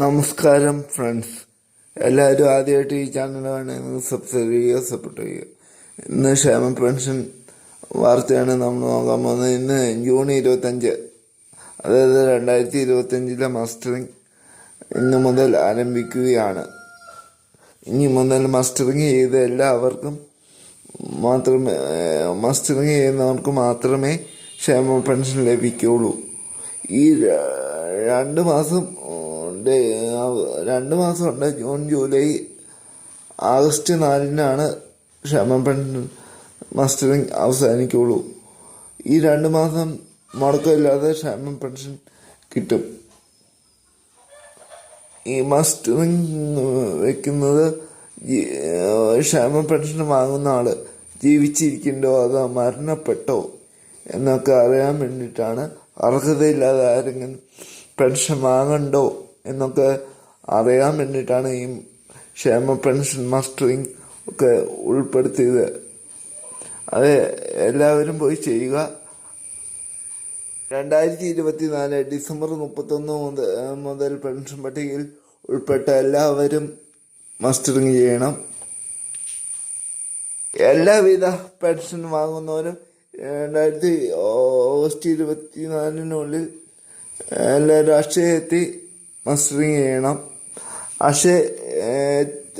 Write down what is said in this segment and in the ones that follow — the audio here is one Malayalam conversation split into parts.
നമസ്കാരം ഫ്രണ്ട്സ് എല്ലാവരും ആദ്യമായിട്ട് ഈ ചാനൽ വേണമെങ്കിൽ സബ്സ്ക്രൈബ് ചെയ്യുക സപ്പോർട്ട് ചെയ്യുക. ഇന്ന് ക്ഷേമ പെൻഷൻ വാർത്തയാണ് നമ്മൾ നോക്കാൻ പോകുന്നത്. ഇന്ന് ജൂൺ ഇരുപത്തഞ്ച് അതായത് രണ്ടായിരത്തി ഇരുപത്തഞ്ചിലെ മസ്റ്ററിങ് ഇന്ന് മുതൽ ആരംഭിക്കുകയാണ്. ഇനി മുതൽ മസ്റ്ററിങ് ചെയ്ത എല്ലാവർക്കും മാത്രമേ മസ്റ്ററിങ് ചെയ്യുന്നവർക്ക് മാത്രമേ ക്ഷേമ പെൻഷൻ ലഭിക്കുകയുള്ളൂ. ഈ രണ്ട് മാസം ഉണ്ട് രണ്ട് മാസം ഉണ്ട്. ജൂൺ ജൂലൈ ആഗസ്റ്റ് നാലിനാണ് ക്ഷമ മസ്റ്ററിങ് അവസാനിക്കുള്ളൂ. ഈ രണ്ട് മാസം മുടക്കമില്ലാതെ ക്ഷേമ പെൻഷൻ കിട്ടും. ഈ മസ്റ്ററിങ് വെക്കുന്നത് ക്ഷേമ പെൻഷൻ വാങ്ങുന്ന ആൾ ജീവിച്ചിരിക്കണ്ടോ അതോ മരണപ്പെട്ടോ എന്നൊക്കെ അറിയാൻ വേണ്ടിയിട്ടാണ് അർഹതയില്ലാതെ ആരെങ്കിലും പെൻഷൻ വാങ്ങണ്ടോ എന്നൊക്കെ അറിയാൻ വേണ്ടിയിട്ടാണ് ഈ ക്ഷേമ പെൻഷൻ മസ്റ്ററിങ് ഒക്കെ ഉൾപ്പെടുത്തിയത്. അത് എല്ലാവരും പോയി ചെയ്യുക. രണ്ടായിരത്തി ഇരുപത്തിനാല് ഡിസംബർ മുപ്പത്തൊന്ന് മുതൽ മുതൽ പെൻഷൻ പട്ടികയിൽ ഉൾപ്പെട്ട എല്ലാവരും മസ്റ്ററിങ് ചെയ്യണം. എല്ലാവിധ പെൻഷൻ വാങ്ങുന്നവരും രണ്ടായിരത്തി ഓഗസ്റ്റ് ഇരുപത്തിനാലിനുള്ളിൽ എല്ലാ അക്ഷയത്തി മസ്റ്ററിങ് ചെയ്യണം അക്ഷയ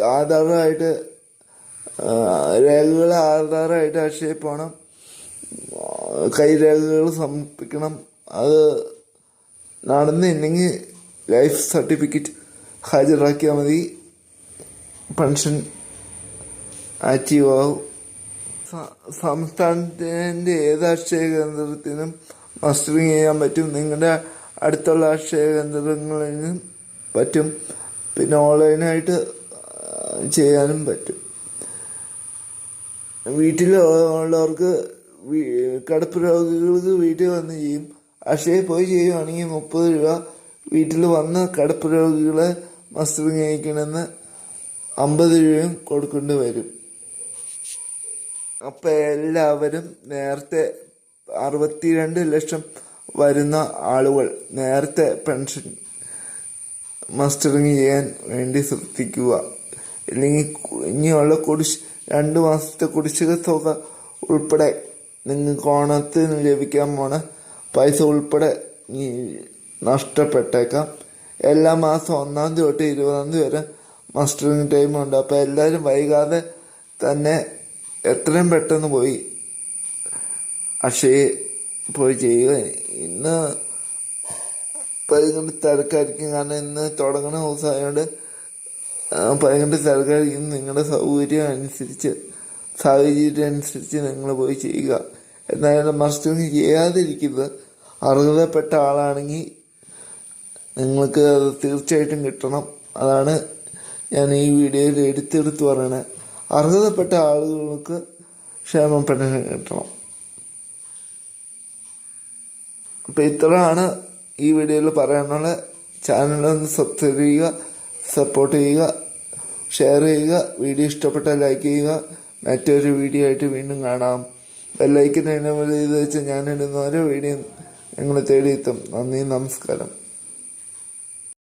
ആധാറുമായിട്ട് രേഖകൾ ആധാറായിട്ട് അക്ഷയ പോകണം കൈരേഖകൾ സമർപ്പിക്കണം. അത് നടന്നില്ലെങ്കിൽ ലൈഫ് സർട്ടിഫിക്കറ്റ് ഹാജരാക്കിയാൽ മതി. പെൻഷൻ ആക്റ്റീവ് ആവും സംസ്ഥാനത്തിന്റെ ഏത് അക്ഷയ കേന്ദ്രത്തിനും മസ്റ്ററിങ് ചെയ്യാൻ പറ്റും. നിങ്ങളുടെ അടുത്തുള്ള അക്ഷയ കേന്ദ്രങ്ങളിൽ നിന്നും പറ്റും. പിന്നെ ഓൺലൈനായിട്ട് ചെയ്യാനും പറ്റും. വീട്ടിൽ ഉള്ളവർക്ക് കിടപ്പ് രോഗികൾക്ക് വീട്ടിൽ വന്ന് ചെയ്യും. അക്ഷയ പോയി ചെയ്യുവാണെങ്കിൽ മുപ്പത് രൂപ വീട്ടിൽ വന്ന് കിടപ്പ് രോഗികളെ മസ്റ്ററിങ് ചെയ്യിക്കണമെന്ന് അമ്പത് രൂപയും കൊടുക്കേണ്ടി വരും. അപ്പം എല്ലാവരും നേരത്തെ അറുപത്തിരണ്ട് ലക്ഷം വരുന്ന ആളുകൾ നേരത്തെ പെൻഷൻ മസ്റ്ററിങ് ചെയ്യാൻ വേണ്ടി ശ്രദ്ധിക്കുക. ഇല്ലെങ്കിൽ ഇനിയുള്ള കുടിശ് രണ്ട് മാസത്തെ കുടിശ്ശിക തുക ഉൾപ്പെടെ നിങ്ങൾക്ക് നിന്ന് ലഭിക്കാൻ പോണ പൈസ ഉൾപ്പെടെ നഷ്ടപ്പെട്ടേക്കാം. എല്ലാ മാസം ഒന്നാം തീയതി തൊട്ട് ഇരുപതാം തീയതി വരെ മസ്റ്ററിങ് ടൈമുണ്ട് അപ്പോൾ എല്ലാവരും വൈകാതെ തന്നെ എത്രയും പെട്ടെന്ന് പോയി അക്ഷയ പോയി ചെയ്യുക. ഇന്ന് പതിനെട്ട് തിരക്കായിരിക്കും. കാരണം ഇന്ന് തുടങ്ങുന്ന ദിവസമായതുകൊണ്ട് പതിനെട്ട് തിരക്കായിരിക്കും നിങ്ങളുടെ സൗകര്യം അനുസരിച്ച് സാഹചര്യം അനുസരിച്ച് നിങ്ങൾ പോയി ചെയ്യുക. എന്നാലും മസ്റ്ററിങ് ചെയ്യാതിരിക്കുന്നത് അർഹതപ്പെട്ട ആളാണെങ്കിൽ നിങ്ങൾക്ക് അത് തീർച്ചയായിട്ടും കിട്ടണം. അതാണ് ഞാൻ ഈ വീഡിയോയിൽ എടുത്തെടുത്ത് പറയണത്. അർഹതപ്പെട്ട ആളുകൾക്ക് ക്ഷേമം പെൻഷൻ കിട്ടണം. അപ്പം ഇത്രയാണ് ഈ വീഡിയോയിൽ പറയാനുള്ള ചാനലൊന്ന് സബ്സ്ക്രൈബ് ചെയ്യുക സപ്പോർട്ട് ചെയ്യുക ഷെയർ ചെയ്യുക വീഡിയോ ഇഷ്ടപ്പെട്ടാൽ ലൈക്ക് ചെയ്യുക. മറ്റൊരു വീഡിയോ ആയിട്ട് വീണ്ടും കാണാം. ബെല്ലൈക്കൻ എന്നെ ചെയ്ത് വെച്ച് ഞാൻ ഇടുന്ന ഓരോ വീഡിയോ നിങ്ങൾ തേടിയെത്തും. നന്ദി നമസ്കാരം.